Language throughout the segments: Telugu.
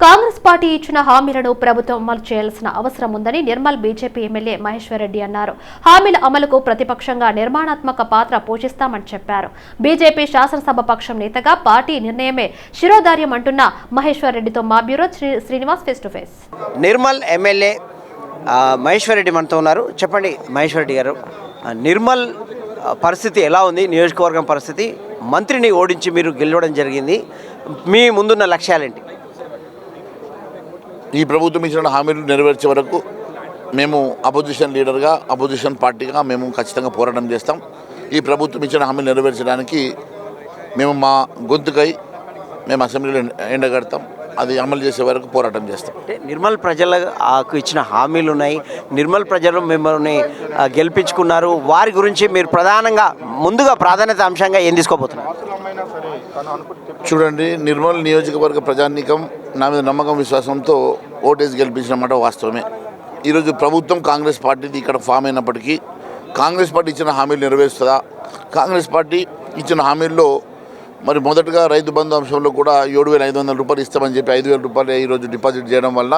కాంగ్రెస్ పార్టీ ఇచ్చిన హామీలను ప్రభుత్వం అమలు చేయాల్సిన అవసరం ఉందని నిర్మల్ బీజేపీ ఎమ్మెల్యే మహేశ్వరరెడ్డి అన్నారు. హామీల అమలుకు ప్రతిపక్షంగా నిర్మాణాత్మక పాత్ర పోషిస్తామని చెప్పారు. బీజేపీ శాసనసభ పక్షం నేతగా పార్టీ నిర్ణయమే శిరోధార్యం అంటున్న మహేశ్వరరెడ్డితో మా bureau Shri- Srinivas face to face. Nirmal MLA Maheshwara Reddy Reddy మనతో ఉన్నారు. చెప్పండి మహేశ్వరరెడ్డి గారు నిర్మల్ పరిస్థితి ఎలా ఉంది? నియోజకవర్గం పరిస్థితి మంత్రిని ఓడించి మీరు గెలవడం జరిగింది. మీ ముందున్న లక్ష్యాలేంటి? ఈ ప్రభుత్వం ఇచ్చిన హామీలు నెరవేర్చే వరకు మేము అపోజిషన్ లీడర్గా అపోజిషన్ పార్టీగా మేము ఖచ్చితంగా పోరాటం చేస్తాం. ఈ ప్రభుత్వం ఇచ్చిన హామీలు నెరవేర్చడానికి మేము మా గొంతుకై మేము అసెంబ్లీలో ఎండగడతాం. అది అమలు చేసే వరకు పోరాటం చేస్తాం. అంటే నిర్మల్ ప్రజలకు ఇచ్చిన హామీలు ఉన్నాయి. నిర్మల్ ప్రజలు మిమ్మల్ని గెలిపించుకున్నారు. వారి గురించి మీరు ప్రధానంగా ముందుగా ప్రాధాన్యత అంశంగా ఏం తీసుకోబోతున్నారు? చూడండి నిర్మల్ నియోజకవర్గ ప్రజానీకం నా మీద నమ్మకం విశ్వాసంతో ఓటేసి గెలిపించిన మాట వాస్తవమే. ఈరోజు ప్రభుత్వం కాంగ్రెస్ పార్టీది ఇక్కడ ఫామ్ అయినప్పటికీ కాంగ్రెస్ పార్టీ ఇచ్చిన హామీలు నెరవేరుస్తుందా? కాంగ్రెస్ పార్టీ ఇచ్చిన హామీల్లో మరి మొదటగా రైతు బంధు అంశంలో కూడా ఏడు వేల ఐదు వందల రూపాయలు ఇస్తామని చెప్పి ఐదు వేల రూపాయలు ఈరోజు డిపాజిట్ చేయడం వల్ల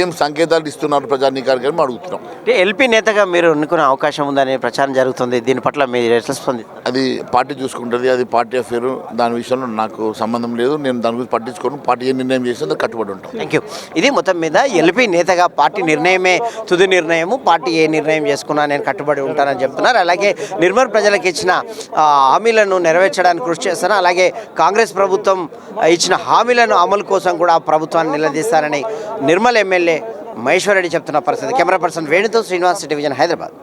ఏం సంకేతాలు ఇస్తున్నారు ప్రజానీకానికి అని మేము అడుగుతున్నాం. అంటే ఎల్పీ నేతగా మీరు ఎన్నుకునే అవకాశం ఉందనే ప్రచారం జరుగుతుంది. దీని పట్ల మీరు ఎట్లా స్పందిస్తారు అది పార్టీ చూసుకుంటుంది అది పార్టీ అఫేర్ దాని విషయంలో నాకు సంబంధం లేదు. నేను దాని గురించి పట్టించుకోను. పార్టీ ఏ నిర్ణయం చేస్తే దానికి కట్టుబడి ఉంటాం. థ్యాంక్ యూ ఇది మొత్తం మీద ఎల్పీ నేతగా పార్టీ నిర్ణయమే తుది నిర్ణయము. పార్టీ ఏ నిర్ణయం చేసుకున్నా నేను కట్టుబడి ఉంటానని చెప్తున్నారు. అలాగే నిర్మల్ ప్రజలకు ఇచ్చిన హామీలను నెరవేర్చడానికి కృషి చేస్తాను అలాగే అలాగే కాంగ్రెస్ ప్రభుత్వం ఇచ్చిన హామీలను అమలు కోసం కూడా ఆ ప్రభుత్వాన్ని నిలదీస్తారని నిర్మల్ ఎమ్మెల్యే మహేశ్వర్ రెడ్డి చెప్తున్న పరిస్థితి. కెమెరా పర్సన్ వేణుతో శ్రీనివాస్ డివిజన్ హైదరాబాద్.